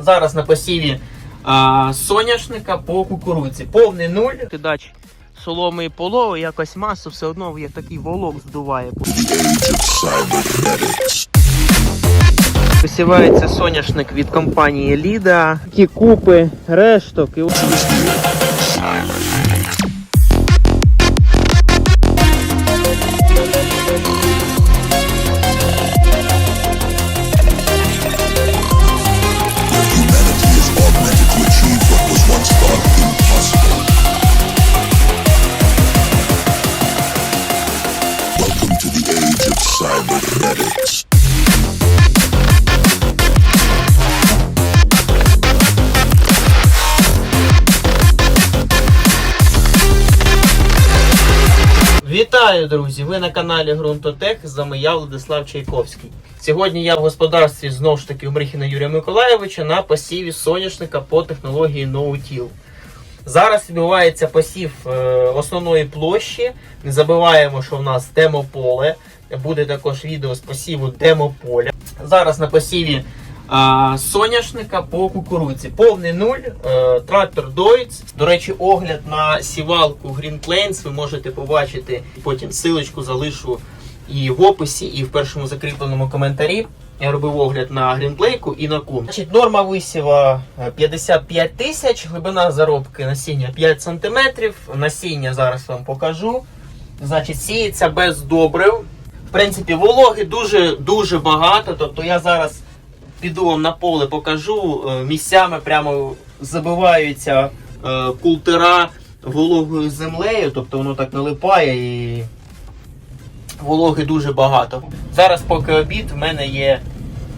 Зараз на посіві а, соняшника по кукурудзі. Повний нуль. Кидач соломи і полови, якось масу все одно як такий волок здуває. Висівається соняшник від компанії Ліда. Такі купи решток. І... Вітаю, друзі! Ви на каналі Грунтотех. Вами я, Владислав Чайковський. Сьогодні я в господарстві знову ж таки у Мрихіна Юрія Миколаєвича на посіві соняшника по технології No-Till. Зараз відбувається посів е, основної площі. Не забуваємо, що в нас демополе. Буде також відео з посіву демополя. Зараз на посіві соняшника по кукурудзі. Повний нуль, е, трактор Deutz. До речі, огляд на сівалку Green Plains ви можете побачити. Потім силочку залишу і в описі, і в першому закріпленому коментарі. Я робив огляд на грінплейку і на кум. Значить, норма висіва е, 55 тисяч, глибина заробки насіння 5 см. Насіння зараз вам покажу. Значить, сіється без добрив. В принципі, вологи дуже дуже багато. Тобто я зараз піду вам на поле, покажу. е, Місцями прямо забиваються е, култера вологою землею, тобто воно так налипає і вологи дуже багато. Зараз, поки обід, в мене є.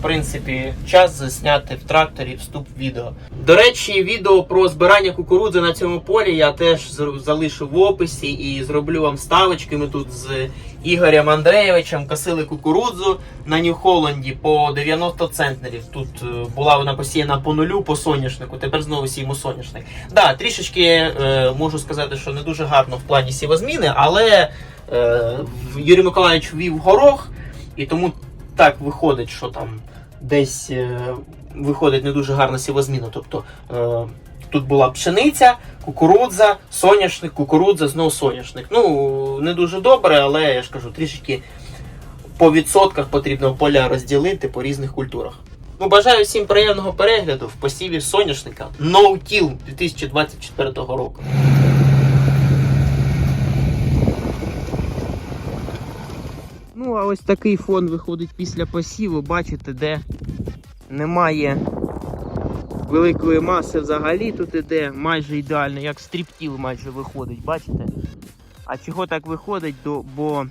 Принципі, час засняти в тракторі вступ відео. До речі, відео про збирання кукурудзи на цьому полі я теж залишу в описі і зроблю вам ставочки. Ми тут з Ігорем Андреєвичем косили кукурудзу на Нью-Холланді по 90 центнерів. Тут е, була вона посіяна по нулю по соняшнику. Тепер знову сіємо соняшник. Да, трішечки е, можу сказати, що не дуже гарно в плані сівозміни, але е, Юрій Миколаївич ввів горох, і тому так виходить, що там десь е, виходить не дуже гарна сівозміна. Тобто е, тут була пшениця, кукурудза, соняшник, кукурудза, знов соняшник. Ну, не дуже добре, але я ж кажу, трішки по відсотках потрібно поля розділити по різних культурах. Ну, бажаю всім приємного перегляду в посіві соняшника No Till 2024 року. Ну, а ось такий фон виходить після посіву. Бачите, де немає великої маси взагалі. Тут іде майже ідеально, як стріптіл майже виходить, бачите? А чого так виходить? Бо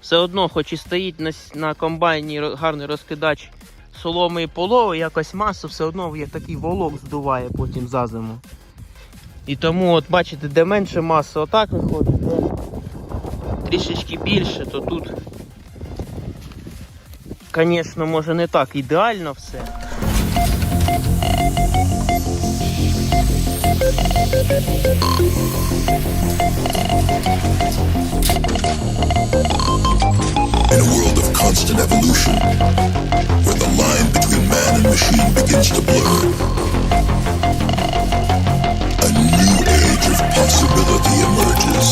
все одно, хоч і стоїть на, комбайні гарний розкидач соломи і полови, якось масу все одно як такий волок здуває потім за зиму. І тому, от бачите, де менше маси, отак виходить, де трішечки більше, то тут, звісно, може не так ідеально все. In a world of constant evolution, where the line between man and machine begins to blur, a new age of possibility emerges.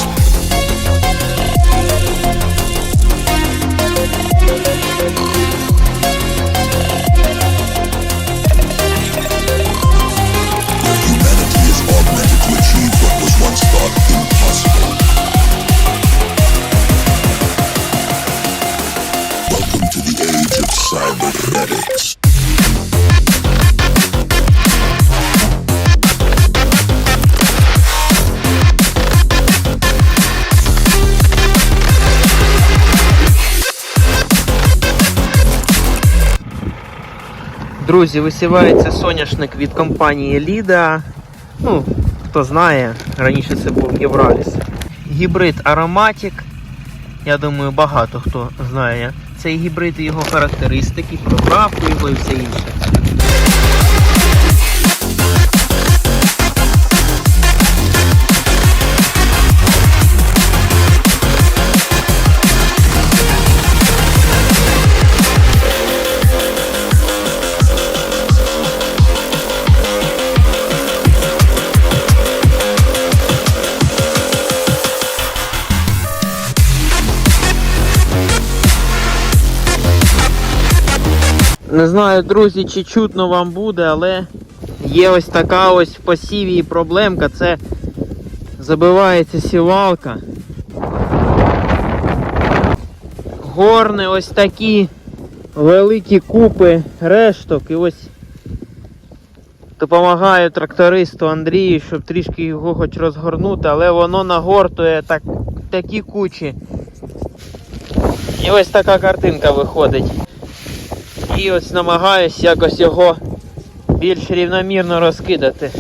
Друзі, висівається соняшник від компанії Ліда. Ну, хто знає, раніше це був Євраліс. Гібрид Ароматік. Я думаю, багато хто знає цей гібрид і його характеристики, проправку його і все інше. Не знаю, друзі, чи чутно вам буде, але є ось така ось в посіві проблемка. Це забивається сівалка. Горне ось такі великі купи решток. І ось допомагаю трактористу Андрію, щоб трішки його хоч розгорнути, але воно нагортує так, такі кучі. І ось така картинка виходить. І ось намагаюсь якось його більш рівномірно розкидати.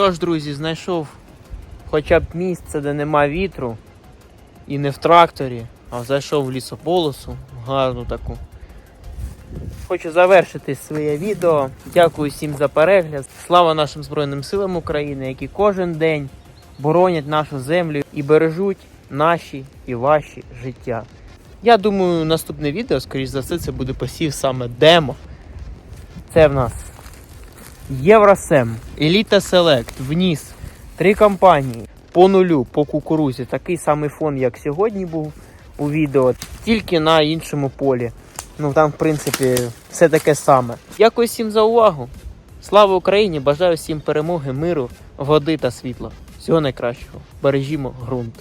Що ж, друзі, знайшов хоча б місце, де нема вітру, і не в тракторі, а зайшов в лісополосу, гарну таку. Хочу завершити своє відео. Дякую всім за перегляд. Слава нашим Збройним силам України, які кожен день боронять нашу землю і бережуть наші і ваші життя. Я думаю, наступне відео, скоріш за все, це буде посів саме демо. Це в нас Євросем, Еліта Селект, вніс три компанії по нулю по кукурузі. Такий самий фон, як сьогодні був у відео, тільки на іншому полі. Ну там, в принципі, все таке саме. Дякую всім за увагу. Слава Україні! Бажаю всім перемоги, миру, води та світла. Всього найкращого. Бережімо ґрунт.